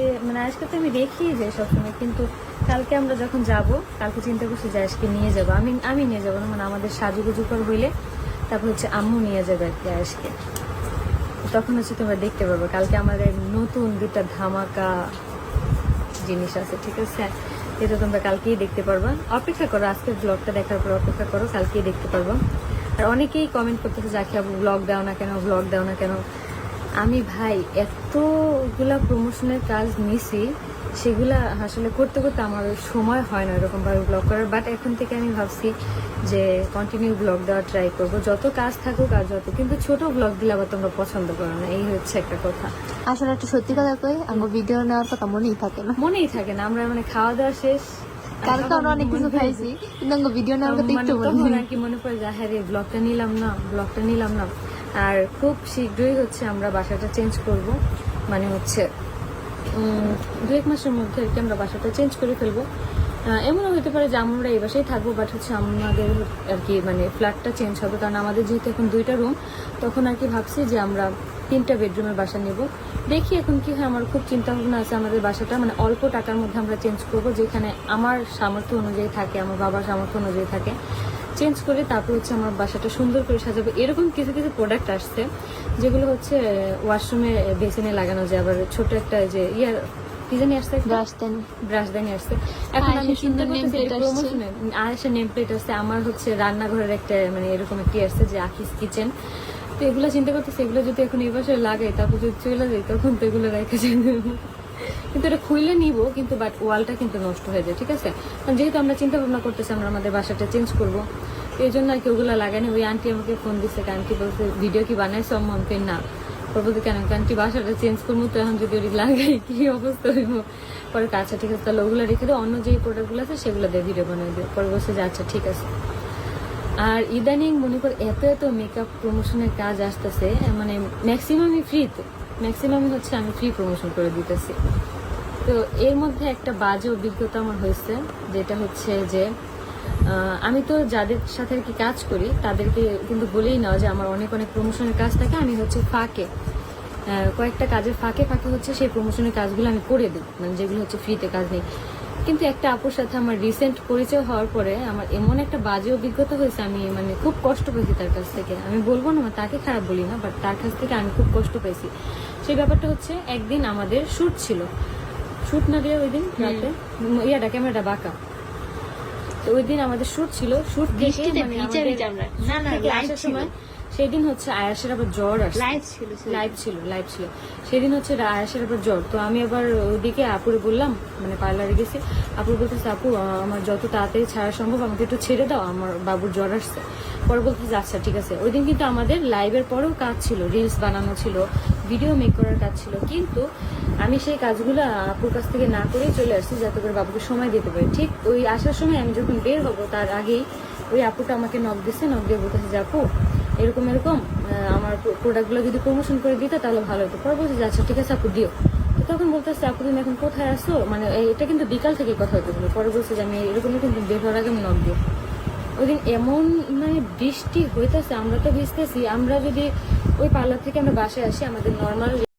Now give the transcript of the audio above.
আজকে মানে আজকে তো আমি দেখি যে সবসময়, কিন্তু কালকে আমরা যখন যাব, কালকে চিন্তা করছি যে আজকে নিয়ে যাব। আমি আমি নিয়ে যাব না মানে আমাদের সাজুগুজু কর হইলে তারপর হচ্ছে আম্মু নিয়ে যাবে আর কি আজকে তখন হচ্ছে তোমরা দেখতে পাবে কালকে আমাদের নতুন দুটা ধামাকা জিনিস আছে, ঠিক আছে? এটা তোমরা কালকেই দেখতে পারবা। অপেক্ষা করো, আজকের ব্লগটা দেখার পর অপেক্ষা করো, কালকেই দেখতে পারবা। আর অনেকেই কমেন্ট করতেছে যাকে ব্লগ দাও না কেন ব্লগ দাও না কেন? আমি ভাই এতগুলা প্রমোশনের কাজ নিছি সেগুলা আসলে করতে করতে আমার সময় হয় না এরকম ভাবে ব্লগ করার। বাট এখন থেকে আমি ভাবছি যে কন্টিনিউ ব্লগ দেওয়ার ট্রাই করব। যত কাজ থাকুক আর যত কিন্তু ছোট ব্লগ দিলে আবার তোমরা পছন্দ করো না। এই হচ্ছে একটা কথা। আসলে একটা সত্যি কথা কই আমার ভিডিও নেওয়ার কথা মনেই থাকে না। মনেই থাকে না। আমরা মানে খাওয়া দাওয়া শেষ কালকে আমরা অনেক কিছু খাইছি কিন্তু আমার ভিডিও নেওয়ার কথা মানে একটু মনে আর কি মনে পড়ে যে হ্যাঁ রে ব্লগটা নিলাম না ব্লগটা নিলাম না। আর খুব শীঘ্রই হচ্ছে আমরা বাসাটা চেঞ্জ করব। মানে হচ্ছে দু এক মাসের মধ্যে আর কি আমরা বাসাটা চেঞ্জ করে ফেলব। এমনও হতে পারে যে আমরা এই বাসায় থাকব বাট হচ্ছে আমাদের আর কি মানে ফ্ল্যাটটা চেঞ্জ হবে। কারণ আমাদের যেহেতু এখন দুইটা রুম তখন আর কি ভাবছি যে আমরা তিনটা বেডরুমের বাসা নেব। দেখি এখন কি হয়, আমার খুব চিন্তা ভাবনা আছে আমাদের বাসাটা মানে অল্প টাকার মধ্যে আমরা চেঞ্জ করব, যেখানে আমার সামর্থ্য অনুযায়ী থাকে, আমার বাবার সামর্থ্য অনুযায়ী থাকে। চেঞ্জ করে তারপর হচ্ছে আমার বাসাটা সুন্দর করে সাজাবো। এরকম কিছু কিছু প্রোডাক্ট আসছে যেগুলো হচ্ছে ওয়াশরুমে বেসিনে লাগানো যায়। আবার ছোট একটা যে ইয়ার কি জানি আসছে ব্রাশ দেন ব্রাশ দানি আসছে এখন আমি সুন্দর প্রমোশনে নেম প্লেট আসছে। আমার হচ্ছে রান্নাঘরের একটা মানে এরকম একটি আসছে যে আকিস কিচেন তো এগুলো চিন্তা করতেছি এগুলো যদি এখন এই বছর লাগাই তারপর যদি চলে যায় তখন তো এগুলো রেখে যাবে কিন্তু এটা খুলে নিব, কিন্তু বাট ওয়ালটা কিন্তু নষ্ট হয়ে যায়, ঠিক আছে? যেহেতু আমরা চিন্তা ভাবনা করতেছি, আমরা আমাদের বাসাটা চেঞ্জ করব। এই জন্য আর কি ওগুলো লাগানি ওই আন্টি আমাকে ফোন দিচ্ছে আন্টি বলছে ভিডিও কি বানাইছো মমকে না? বলতে কেন? আন্টি বাসাটা চেঞ্জ করব, তো এখন যদি ওটি লাগাই, কি অবস্থা হইব? পরে আচ্ছা ঠিক আছে, তাহলে ওগুলো রেখে দাও, অন্য যে প্রোডাক্টগুলো আছে, সেগুলো দিয়ে ভিডিও বানিয়ে দিও। পরে বলছে যে আচ্ছা ঠিক আছে। আর ইদানিং মনে কর, এত এত মেকআপ প্রমোশনের কাজ আসতেছে মানে ম্যাক্সিমামই ফ্রিতে ম্যাক্সিমামই হচ্ছে আমি ফ্রি প্রমোশন করে দিতেছি। তো এর মধ্যে একটা বাজে অভিজ্ঞতা আমার হয়েছে, যেটা হচ্ছে যে আমি তো যাদের সাথে আর কি কাজ করি, তাদেরকে কিন্তু বলেই নাও যে আমার অনেক অনেক প্রমোশনের কাজ থাকে, আমি হচ্ছে ফাঁকে কয়েকটা কাজের ফাঁকে ফাঁকে হচ্ছে সেই প্রমোশনের কাজগুলো আমি করে দিই মানে যেগুলো হচ্ছে ফ্রিতে কাজ নেই। কিন্তু একটা আপুর সাথে আমার রিসেন্ট পরিচয় হওয়ার পরে আমার এমন একটা বাজে অভিজ্ঞতা হয়েছে আমি মানে খুব কষ্ট পেয়েছি তার কাছ থেকে। আমি বলব না তাকে খারাপ বলি না বাট তার কাছ থেকে আমি খুব কষ্ট পেয়েছি। সেই ব্যাপারটা হচ্ছে একদিন আমাদের শ্যুট ছিল। শ্যুট না দিয়ে ওই দিন রাতে ইয়াটা ক্যামেরাটা বাঁকা। তো ওই দিন আমাদের শ্যুট ছিল শ্যুট বৃষ্টিতে মানে আমাদের না, না, আসার সময় সেই দিন হচ্ছে আয়াসের আবার জ্বর আসছে। লাইভ ছিল সেদিন। লাইভ ছিল লাইভ ছিল। সেদিন হচ্ছে আয়াসের আবার জ্বর। তো আমি আবার ওইদিকে আপুরে বললাম মানে পার্লারে গেছি। আপুর বলতেছে আপু আমার যত তাড়াতাড়ি ছাড়া সম্ভব আমাকে একটু ছেড়ে দাও আমার বাবুর জ্বর আসছে। পরে বলতেছে আচ্ছা ঠিক আছে। ওই দিন কিন্তু আমাদের লাইভের পরেও কাজ ছিল রিলস বানানো ছিল ভিডিও মেক করার কাজ ছিল। কিন্তু আমি সেই কাজগুলো আপুর কাছ থেকে না করেই চলে আসছি যাতে করে বাবুকে সময় দিতে পারি। ঠিক ওই আসার সময় আমি যখন বের হব তার আগেই ওই আপুটা আমাকে নক দিছে নক দিয়ে বলতেছে যে আপু এরকম এরকম আমার প্রোডাক্টগুলো যদি প্রমোশন করে দিতে, তাহলে ভালো হতো। পরে বলছে আচ্ছা ঠিক আছে, আপু, দিও। তো তখন বলতেছে, আপু, তুমি এখন কোথায় আসো মানে এটা কিন্তু বিকাল থেকে কথা হতে পারে পরে বলছে যে, আমি এরকম কিন্তু বের হওয়ার আগে আমি নক দিও। ওই দিন এমন মানে বৃষ্টি হইতেছে, আমরা তো ভিজতেছি। আমরা যদি ওই পার্লার থেকে আমরা বাসায় আসি, আমাদের নর্মাল